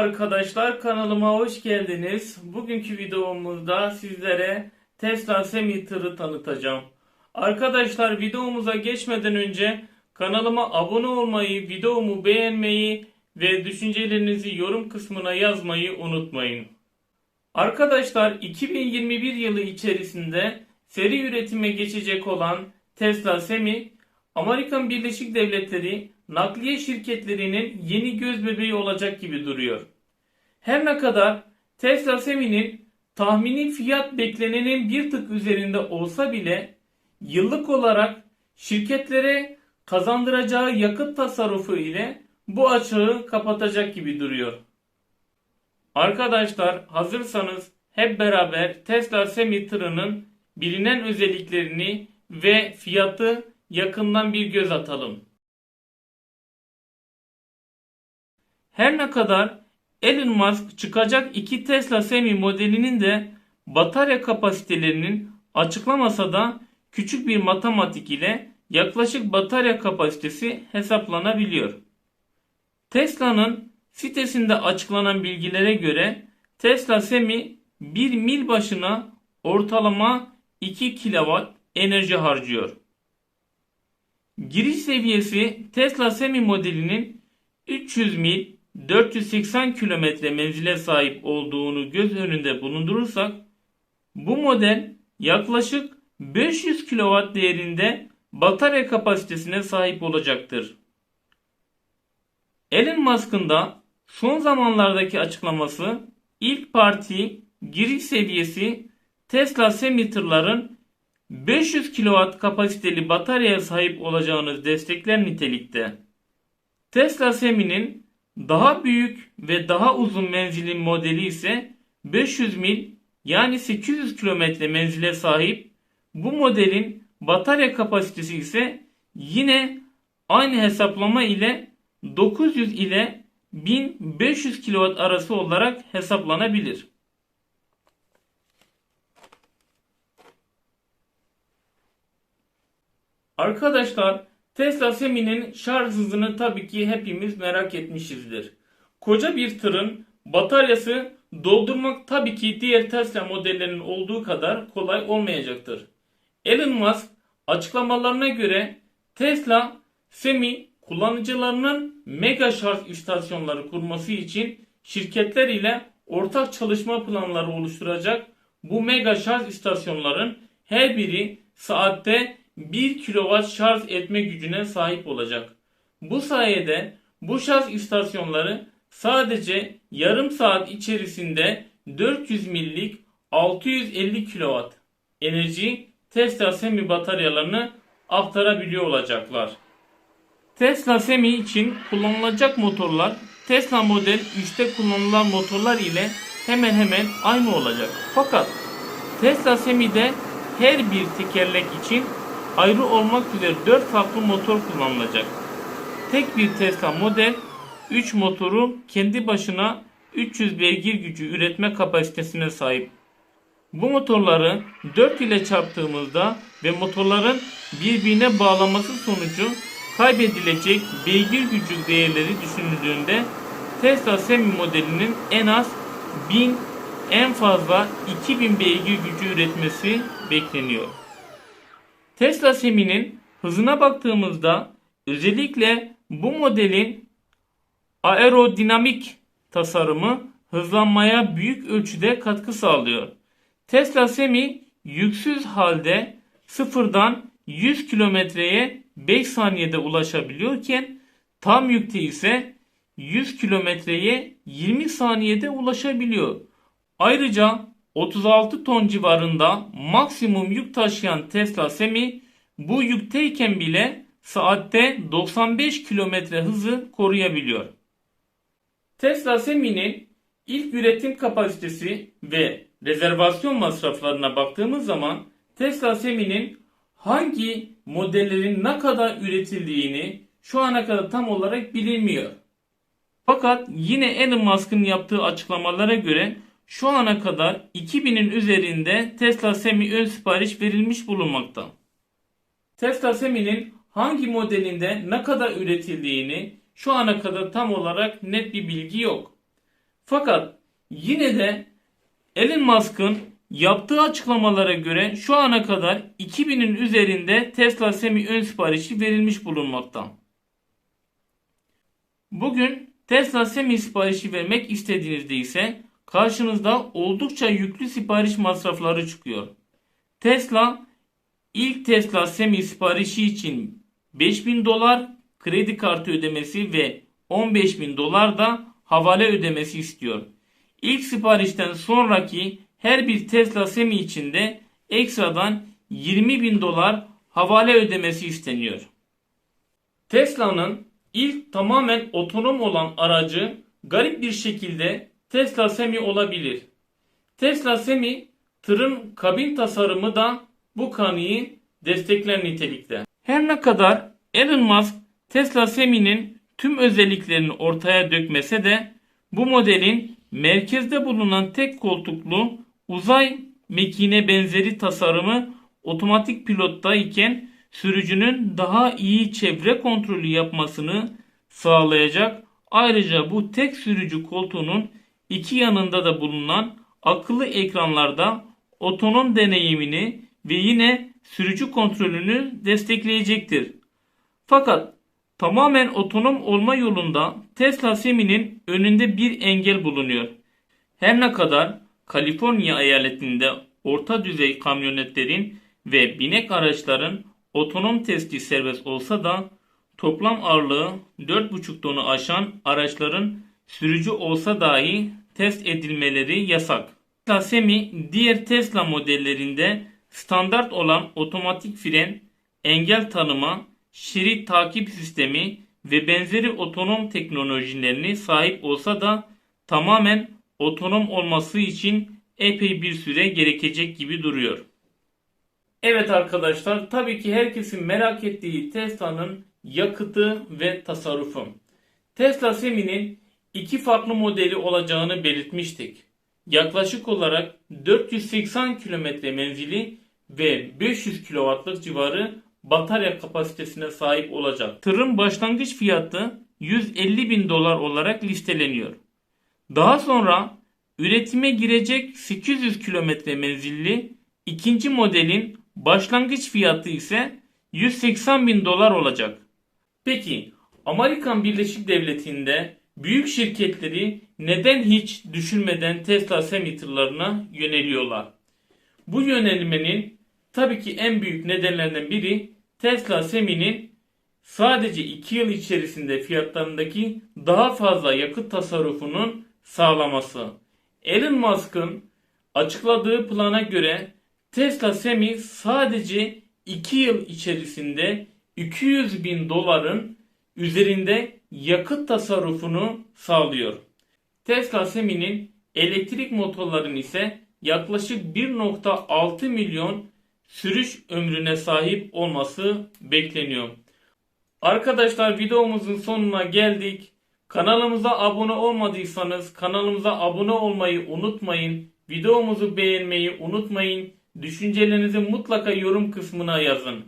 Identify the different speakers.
Speaker 1: arkadaşlar kanalıma hoş geldiniz. Bugünkü videomuzda sizlere Tesla Semi tırı tanıtacağım. Arkadaşlar videomuza geçmeden önce kanalıma abone olmayı, videomu beğenmeyi ve düşüncelerinizi yorum kısmına yazmayı unutmayın. Arkadaşlar 2021 yılı içerisinde seri üretime geçecek olan Tesla Semi, Amerikan Birleşik Devletleri nakliye şirketlerinin yeni göz bebeği olacak gibi duruyor. Her ne kadar Tesla Semi'nin tahmini fiyat beklenenin bir tık üzerinde olsa bile yıllık olarak şirketlere kazandıracağı yakıt tasarrufu ile bu açığı kapatacak gibi duruyor. Arkadaşlar hazırsanız hep beraber Tesla Semi tırının bilinen özelliklerini ve fiyatı yakından bir göz atalım. Her ne kadar Elon Musk çıkacak iki Tesla Semi modelinin de batarya kapasitelerinin açıklamasa da küçük bir matematik ile yaklaşık batarya kapasitesi hesaplanabiliyor. Tesla'nın sitesinde açıklanan bilgilere göre Tesla Semi 1 mil başına ortalama 2 kW enerji harcıyor. Giriş seviyesi Tesla Semi modelinin 300 mil 480 kilometre menzile sahip olduğunu göz önünde bulundurursak bu model yaklaşık 500 kW değerinde batarya kapasitesine sahip olacaktır. Elon Musk'ın da son zamanlardaki açıklaması ilk parti giriş seviyesi Tesla Semi tırların 500 kW kapasiteli bataryaya sahip olacağını destekler nitelikte. Tesla Semi'nin daha büyük ve daha uzun menzilli modeli ise 500 mil yani 800 kilometre menzile sahip. Bu modelin batarya kapasitesi ise yine aynı hesaplama ile 900 ile 1500 kW arası olarak hesaplanabilir. Arkadaşlar Tesla Semi'nin şarj hızını tabii ki hepimiz merak etmişizdir. Koca bir tırın bataryası doldurmak tabii ki diğer Tesla modellerinin olduğu kadar kolay olmayacaktır. Elon Musk açıklamalarına göre Tesla Semi kullanıcılarının mega şarj istasyonları kurması için şirketler ile ortak çalışma planları oluşturacak. Bu mega şarj istasyonların her biri saatte 1 kW şarj etme gücüne sahip olacak. Bu sayede bu şarj istasyonları sadece yarım saat içerisinde 400 millik 650 kW enerji Tesla Semi bataryalarını aktarabiliyor olacaklar. Tesla Semi için kullanılacak motorlar Tesla Model 3'te kullanılan motorlar ile hemen hemen aynı olacak. Fakat Tesla Semi'de her bir tekerlek için ayrı olmak üzere 4 farklı motor kullanılacak. Tek bir Tesla model 3 motoru kendi başına 300 beygir gücü üretme kapasitesine sahip. Bu motorları 4 ile çarptığımızda ve motorların birbirine bağlaması sonucu kaybedilecek beygir gücü değerleri düşünüldüğünde Tesla Semi modelinin en az 1000 en fazla 2000 beygir gücü üretmesi bekleniyor. Tesla Semi'nin hızına baktığımızda özellikle bu modelin aerodinamik tasarımı hızlanmaya büyük ölçüde katkı sağlıyor. Tesla Semi yüksüz halde sıfırdan 100 kilometreye 5 saniyede ulaşabiliyorken tam yükte ise 100 kilometreye 20 saniyede ulaşabiliyor. Ayrıca 36 ton civarında maksimum yük taşıyan Tesla Semi bu yükteyken bile saatte 95 km hızı koruyabiliyor. Tesla Semi'nin ilk üretim kapasitesi ve rezervasyon masraflarına baktığımız zaman Tesla Semi'nin hangi modellerin ne kadar üretildiğini şu ana kadar tam olarak bilinmiyor. Fakat yine Elon Musk'ın yaptığı açıklamalara göre şu ana kadar 2000'in üzerinde Tesla Semi ön sipariş verilmiş bulunmakta. Tesla Semi'nin hangi modelinde ne kadar üretildiğini şu ana kadar tam olarak net bir bilgi yok. Fakat yine de Elon Musk'ın yaptığı açıklamalara göre şu ana kadar 2000'in üzerinde Tesla Semi ön siparişi verilmiş bulunmakta. Bugün Tesla Semi siparişi vermek istediğinizde ise karşınızda oldukça yüklü sipariş masrafları çıkıyor. Tesla ilk Tesla Semi siparişi için 5000 dolar kredi kartı ödemesi ve 15.000 dolar da havale ödemesi istiyor. İlk siparişten sonraki her bir Tesla Semi için de ekstradan 20.000 dolar havale ödemesi isteniyor. Tesla'nın ilk tamamen otonom olan aracı garip bir şekilde Tesla Semi olabilir. Tesla Semi tırın kabin tasarımı da bu kanıyı destekler nitelikte. Her ne kadar Elon Musk Tesla Semi'nin tüm özelliklerini ortaya dökmese de bu modelin merkezde bulunan tek koltuklu uzay mekiğine benzeri tasarımı otomatik pilotta iken sürücünün daha iyi çevre kontrolü yapmasını sağlayacak. Ayrıca bu tek sürücü koltuğunun iki yanında da bulunan akıllı ekranlarda otonom deneyimini ve yine sürücü kontrolünü destekleyecektir. Fakat tamamen otonom olma yolunda Tesla Semi'nin önünde bir engel bulunuyor. Her ne kadar Kaliforniya eyaletinde orta düzey kamyonetlerin ve binek araçların otonom testi serbest olsa da toplam ağırlığı 4,5 tonu aşan araçların sürücü olsa dahi test edilmeleri yasak. Tesla Semi diğer Tesla modellerinde standart olan otomatik fren, engel tanıma, şerit takip sistemi ve benzeri otonom teknolojilerini sahip olsa da tamamen otonom olması için epey bir süre gerekecek gibi duruyor. Evet arkadaşlar tabii ki herkesin merak ettiği Tesla'nın yakıtı ve tasarrufu. Tesla Semi'nin iki farklı modeli olacağını belirtmiştik. Yaklaşık olarak 480 kilometre menzili ve 500 kW'lık civarı batarya kapasitesine sahip olacak. Tırın başlangıç fiyatı 150 bin dolar olarak listeleniyor. Daha sonra üretime girecek 800 kilometre menzilli ikinci modelin başlangıç fiyatı ise 180 bin dolar olacak. Peki Amerikan Birleşik Devleti'nde büyük şirketleri neden hiç düşünmeden Tesla Semi tırlarına yöneliyorlar? Bu yönelmenin tabii ki en büyük nedenlerinden biri Tesla Semi'nin sadece 2 yıl içerisinde fiyatlarındaki daha fazla yakıt tasarrufunun sağlaması. Elon Musk'ın açıkladığı plana göre Tesla Semi sadece 2 yıl içerisinde 200 bin doların üzerinde yakıt tasarrufunu sağlıyor. Tesla Semi'nin elektrik motorların ise yaklaşık 1.6 milyon sürüş ömrüne sahip olması bekleniyor. Arkadaşlar videomuzun sonuna geldik. Kanalımıza abone olmadıysanız kanalımıza abone olmayı unutmayın. Videomuzu beğenmeyi unutmayın. Düşüncelerinizi mutlaka yorum kısmına yazın.